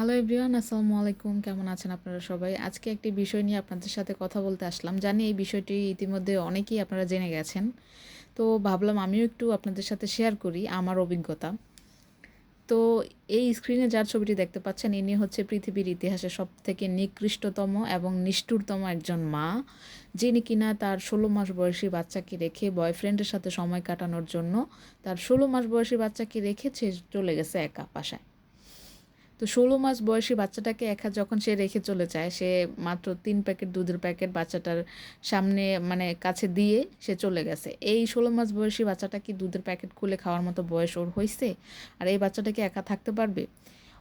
Hello everyone আসসালামু আলাইকুম। কেমন আছেন আপনারা সবাই? আজকে একটি বিষয় নিয়ে আপনাদের সাথে কথা বলতে আসলাম। জানি এই বিষয়টি ইতিমধ্যে অনেকেই আপনারা জেনে গেছেন। তো ভাবলাম আমিও একটু আপনাদের সাথে শেয়ার করি আমার অভিজ্ঞতা। তো এই স্ক্রিনে যার ছবিটি দেখতে পাচ্ছেন, ইনি হচ্ছে পৃথিবীর ইতিহাসে সব থেকে নিকৃষ্টতম এবং নিষ্ঠুরতম একজন মা, যিনি কিনা তার ষোলো মাস বয়সী বাচ্চাকে রেখে বয়ফ্রেন্ডের সাথে সময় কাটানোর জন্য তার ষোলো মাস বয়সী বাচ্চাকে রেখে সে চলে গেছে একা বাসায়। তো ষোলো মাস বয়সী বাচ্চাটাকে একা যখন সে রেখে চলে যায়, সে মাত্র তিন প্যাকেট দুধের প্যাকেট বাচ্চাটার সামনে মানে কাছে দিয়ে সে চলে গেছে। এই ষোলো মাস বয়সী বাচ্চাটা কি দুধের প্যাকেট খুলে খাওয়ার মতো বয়স ওর হয়েছে আর এই বাচ্চাটাকে একা থাকতে পারবে?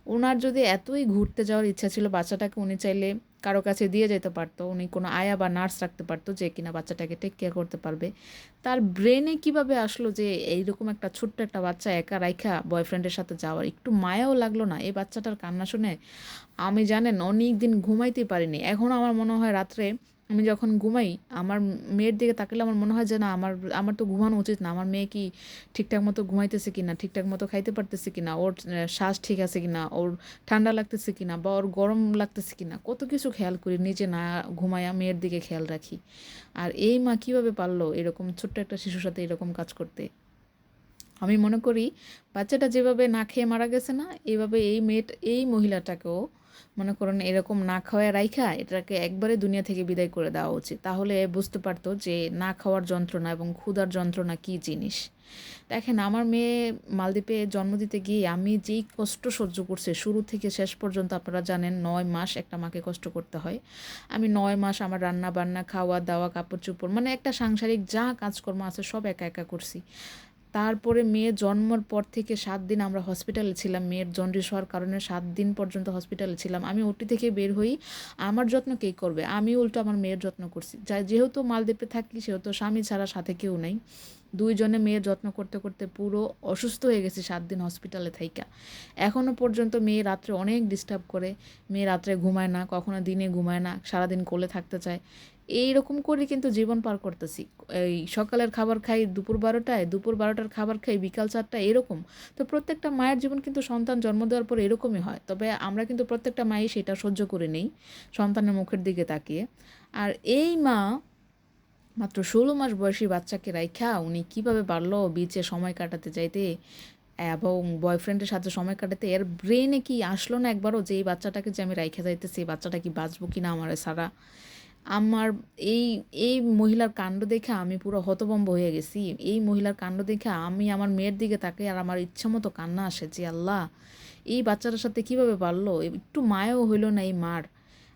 ওনার যদি এতই ঘুরতে যাওয়ার ইচ্ছা ছিল বাচ্চাটাকে উনি চাইলে কারও কাছে দিয়ে যেতে পারতো, উনি কোনো আয়া বা নার্স রাখতে পারতো যে কিনা বাচ্চাটাকে টেক কেয়ার করতে পারবে। তার ব্রেনে কীভাবে আসলো যে এইরকম একটা ছোট্ট একটা বাচ্চা একা রাইখা বয়ফ্রেন্ডের সাথে যাওয়ার? একটু মায়াও লাগল না এই বাচ্চাটার কান্না শুনে? আমি জানেন অনেক দিন ঘুমাইতেই পারিনি। এখন আমার মনে হয় রাত্রে আমি যখন ঘুমাই, আমার মেয়ের দিকে তাকালে আমার মনে হয় যে, না, আমার আমার তো ঘুমানো উচিত না। আমার মেয়ে কি ঠিকঠাক মতো ঘুমাইতেছে কিনা? ঠিকঠাক মতো খাইতে পারতেছে কিনা? ওর শ্বাস ঠিক আছে কিনা? ওর ঠান্ডা লাগতেছে কিনা? বা ওর গরম লাগতেছে কিনা? কত কিছু খেয়াল করি, নিজে না ঘুমায়া মেয়ের দিকে খেয়াল রাখি। আর এই মা কীভাবে পারল এরকম ছোট্ট একটা শিশুর সাথে এরকম কাজ করতে? আমি মনে করি, বাচ্চাটা যেভাবে না খেয়ে মারা গেছে না এইভাবে এই মেয়েটা, এই মহিলাটাকেও মনে করেন এরকম না খাওয়ায় রাইখা এটাকে একবারে দুনিয়া থেকে বিদায় করে দেওয়া উচিত। তাহলে বুঝতে পারতো যে না খাওয়ার যন্ত্রণা এবং ক্ষুধার যন্ত্রণা কী জিনিস। দেখেন আমার মেয়ে মালদ্বীপে জন্ম দিতে গিয়ে আমি যেই কষ্ট সহ্য করছে, শুরু থেকে শেষ পর্যন্ত আপনারা জানেন নয় মাস একটা মাকে কষ্ট করতে হয়। আমি নয় মাস আমার রান্না বান্না খাওয়া দাওয়া কাপড় চোপড় মানে একটা সাংসারিক যা কাজকর্ম আছে সব একা একা করছি। তারপরে মেয়ে জন্মর পর থেকে সাত দিন আমরা হসপিটালে ছিলাম। মেয়ের জন্ডিস হওয়ার কারণে সাত দিন পর্যন্ত হসপিটালে ছিলাম। আমি ওটি থেকে বের হই, আমার যত্ন কে করবে? আমি উল্টো আমার মেয়ের যত্ন করছি। যেহেতু মালদ্বীপে থাকি, সেহেতু স্বামী ছাড়া সাথে কেউ নেই। দুইজনে মেয়ের যত্ন করতে করতে পুরো অসুস্থ হয়ে গেছি সাত দিন হসপিটালে থাইকা। এখনও পর্যন্ত মেয়ে রাত্রে অনেক ডিস্টার্ব করে, মেয়ে রাত্রে ঘুমায় না, কখনো দিনে ঘুমায় না, সারাদিন কোলে থাকতে চায়। এই রকম করে কিন্তু জীবন পার করতেছি। এই সকালের খাবার খাই, দুপুর বারোটায়, দুপুর বারোটার খাবার খাই, বিকাল চারটায় এরকম। তো প্রত্যেকটা মায়ের জীবন কিন্তু সন্তান জন্ম দেওয়ার পর এরকমই হয়। তবে আমরা কিন্তু প্রত্যেকটা মাই সেটা সহ্য করে নেই, সন্তানের মুখের দিকে তাকিয়ে। আর এই মা মাত্র ষোলো মাস বয়সী বাচ্চাকে রাইখা উনি কীভাবে পারল বিচে সময় কাটাতে যাইতে এবং বয়ফ্রেন্ডের সাথে সময় কাটাতে, এর ব্রেনে কি আসলো না একবারও যে এই বাচ্চাটাকে যে আমি রাইখা যাইতেছি সেই বাচ্চাটা কি বাঁচবো কি না আমার সারা? আমার এই এই মহিলার কাণ্ড দেখে আমি পুরো হতবম্ব হয়ে গেছি। এই মহিলার কাণ্ড দেখে আমি আমার মেয়ের দিকে তাকে আর আমার ইচ্ছা মতো কান্না আসে, যে আল্লাহ, এই বাচ্চাটার সাথে কীভাবে পারল একটু মায়ও হইল না এই মার।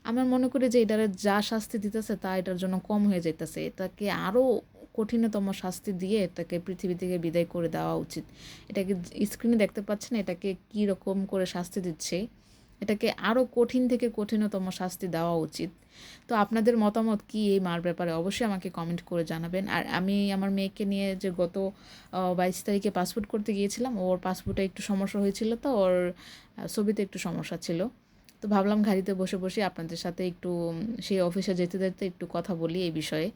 আমার মনে করি যে এটার যা শাস্তি দিতেছে তা এটার জন্য কম হয়ে যাইতেছে। এটাকে আরও কঠিনতম শাস্তি দিয়ে এটাকে পৃথিবী থেকে বিদায় করে দেওয়া উচিত। এটাকে স্ক্রিনে দেখতে পাচ্ছেন এটাকে কী রকম করে শাস্তি দিচ্ছে। এটাকে আরও কঠিন থেকে কঠিনতম শাস্তি দেওয়া উচিত। তো আপনাদের মতামত কি এই মার ব্যাপারে? অবশ্যই আমাকে কমেন্ট করে জানাবেন। আর আমি আমার মেয়েকে নিয়ে যে গত বাইশ তারিখে পাসপোর্ট করতে গিয়েছিলাম, ওর পাসপোর্টে একটু সমস্যা হয়েছিল তো, ওর ছবিতে একটু সমস্যা ছিল। তো ভাবলাম গাড়িতে বসে বসে আপনাদের সাথে একটু সেই অফিসে যেতে যেতে একটু কথা বলি এই বিষয়ে।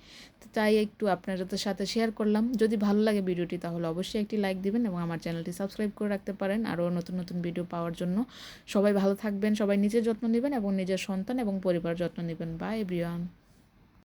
তো তাই একটু আপনাদের সাথে শেয়ার করলাম। যদি ভালো লাগে ভিডিওটি তাহলে অবশ্যই একটি লাইক দিবেন এবং আমার চ্যানেলটি সাবস্ক্রাইব করে রাখতে পারেন। আরও নতুন নতুন ভিডিও পাওয়ার জন্য সবাই ভালো থাকবেন, সবাই নিজের যত্ন নেবেন এবং নিজের সন্তান এবং পরিবার যত্ন নেবেন। By everyone